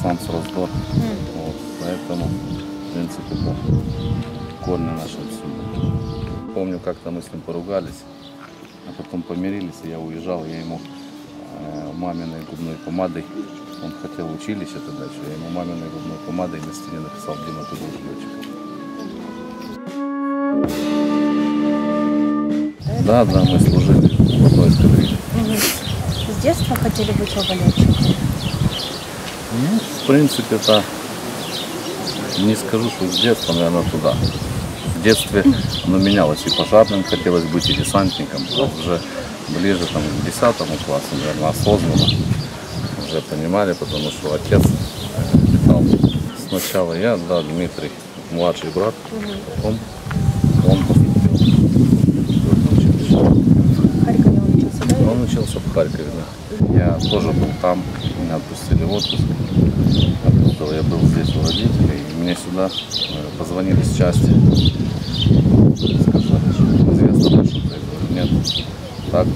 десант с раздор. Mm. Вот, поэтому, в принципе, да, корни наши отсюда. Помню, как-то мы с ним поругались, а потом помирились, и я уезжал, я ему э, маминой губной помадой, он хотел училище это дальше, я ему маминой губной помадой на стене написал Дима, ты был летчиком. Да, да, мы служили в одной эскадрилье. Угу. С детства хотели быть оба летчиком? Ну, в принципе, это не скажу, что с детства, наверное, туда. В детстве оно менялось, и пожарным хотелось быть, и десантником. А уже ближе там, к 10 классу, наверное, осознанно уже понимали, потому что отец э, летал сначала я, да, Дмитрий, младший брат, потом он поступил? Он учился в Харькове, да. Я тоже был там, меня отпустили в отпуск. Оттуда я был здесь у родителей, и мне сюда э, позвонили с части. Сказали, что известно, что говорю, нет, так,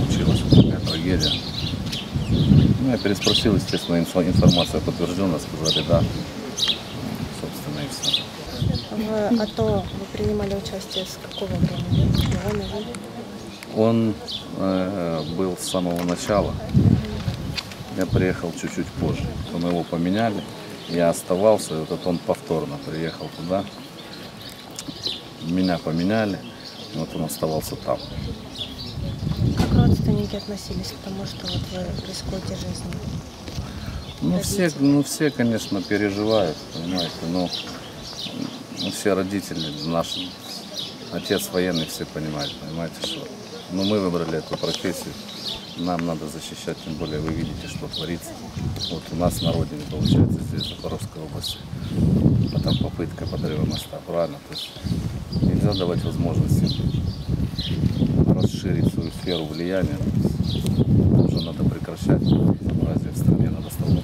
случилась такая трагедия. Ну, я переспросил, естественно, инфо- информация подтверждена, сказали да. Собственно, и все. В АТО вы принимали участие с какого времени? Он э, был с самого начала. Я приехал чуть-чуть позже. Потом его поменяли. Я оставался, и вот это он повторно приехал туда. Меня поменяли. и Вот он оставался там. Как родственники относились к тому, что вот вы рискуете жизнью? Ну все, ну все, конечно, переживают, понимаете, но ну, все родители, наш отец военный, все понимают, понимаете, что ну, мы выбрали эту профессию, нам надо защищать, тем более вы видите, что творится. Вот у нас на родине, получается, здесь, в Запорожской области, а там попытка подрыва моста, правильно? То есть нельзя давать возможности расширить свою сферу влияния. Уже надо прекращать безобразие в стране, надо страну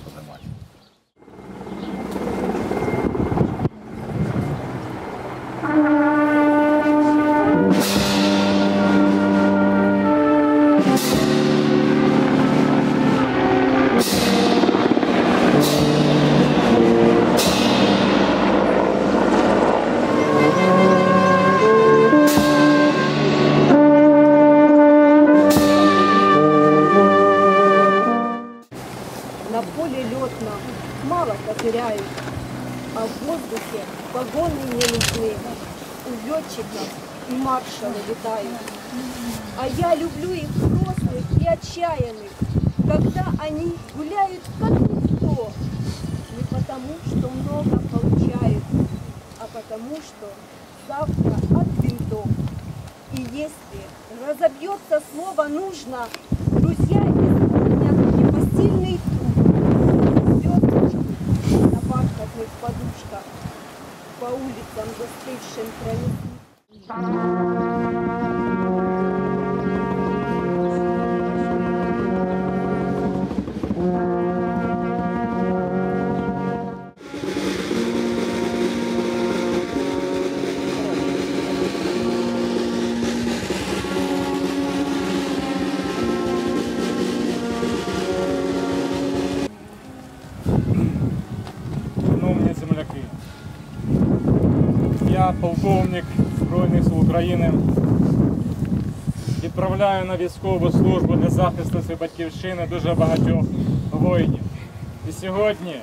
летчиков и маршалы летают. А я люблю их взрослых и отчаянных, когда они гуляют как никто. Не потому, что много получают, а потому, что завтра от винтов. И если разобьется слово «нужно», друзья по улицам застывшим пронесли. Полковник Збройних сил України. Відправляю на військову службу для захисту своєї батьківщини дуже багатьох воїнів. І сьогодні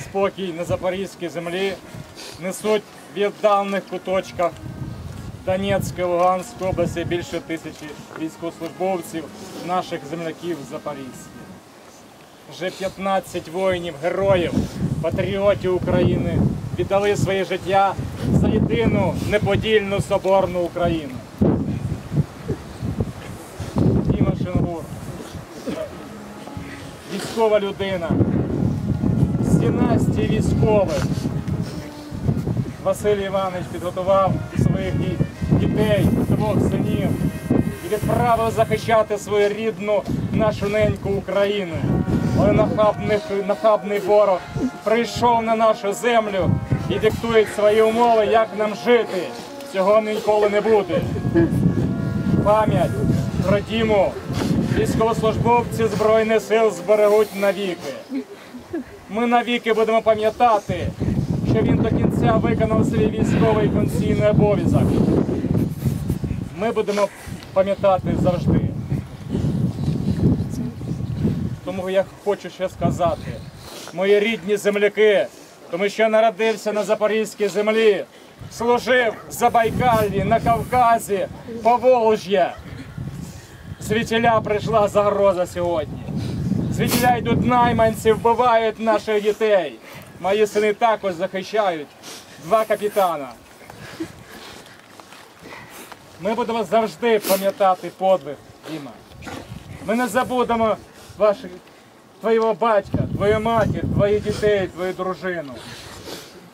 спокій на Запорізькій землі несуть в віддалених куточках Донецької, Луганської області більше тисячі військовослужбовців, наших земляків з Запорізька вже 15 воїнів, героїв, патріотів України віддали своє життя єдину неподільну соборну Україну. Діма Шенгур, військова людина, з династії військових. Василь Іванович підготував своїх дітей, двох синів і відправив захищати свою рідну нашу неньку Україну. Але нахабний, нахабний ворог прийшов на нашу землю і диктує свої умови, як нам жити. Цього ніколи не буде. Пам'ять про Діму військовослужбовці Збройних сил зберегуть навіки. Ми навіки будемо пам'ятати, що він до кінця виконав свій військовий конційний обов'язок. Ми будемо пам'ятати завжди. Тому я хочу ще сказати, мої рідні земляки, тому що народився на Запорізькій землі, служив в Забайкаллі, на Кавказі, Поволж'я. Звідтіля прийшла загроза сьогодні. Звідтіля йдуть найманці, вбивають наших дітей. Мої сини також захищають два капітана. Ми будемо завжди пам'ятати подвиг, Діма. Ми не забудемо ваших, твоєго батька, твою матір, твоїх дітей, твою дружину,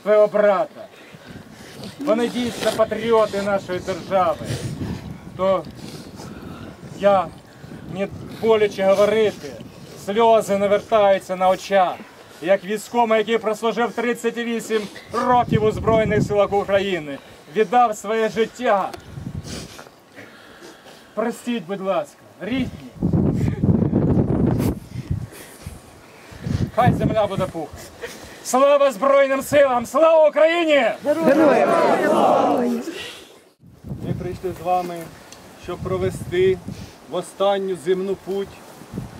твого брата. Вони дійсно патріоти нашої держави. То я мені боляче говорити, сльози навертаються на очах. Як військовий, який прослужив 38 років у Збройних силах України, віддав своє життя. Простіть, будь ласка, рідні. Хай земля буде пухом. Слава Збройним силам! Слава Україні! Ми прийшли з вами, щоб провести в останню земну путь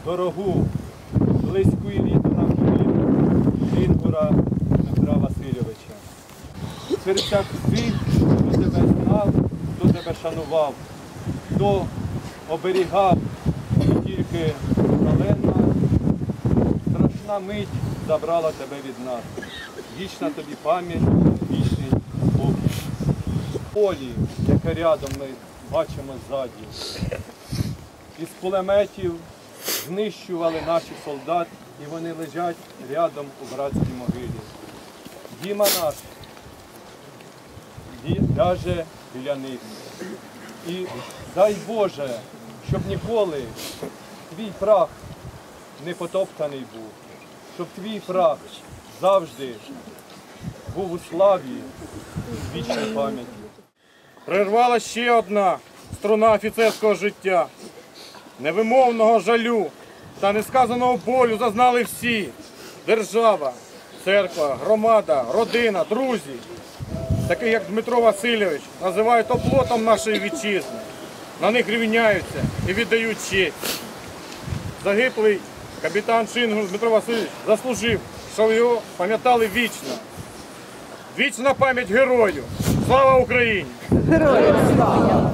дорогу, близьку і рідну нам долину Інгура Дмитра Васильовича. Серед всіх всіх, хто тебе знав, хто тебе шанував, хто оберігав і тільки шалена, страшна мить забрала тебе від нас. Вічна тобі пам'ять, вічний спокій полі, яке рядом ми бачимо ззаді. Із кулеметів знищували наших солдат, і вони лежать рядом у братській могилі. Діма наш ляже біля них. І дай Боже, щоб ніколи твій прах не потоптаний був, щоб твій прах завжди був у славі, вічній пам'яті. Прервала ще одна струна офіцерського життя. Невимовного жалю та несказаного болю зазнали всі. Держава, церква, громада, родина, друзі, таких як Дмитро Васильович, називають оплотом нашої вітчизни. На них рівняються і віддають честь. Загиблий капітан Шингур Дмитро Васильович заслужив, щоб його пам'ятали вічно. Вічна пам'ять герою! Слава Україні! Героям слава!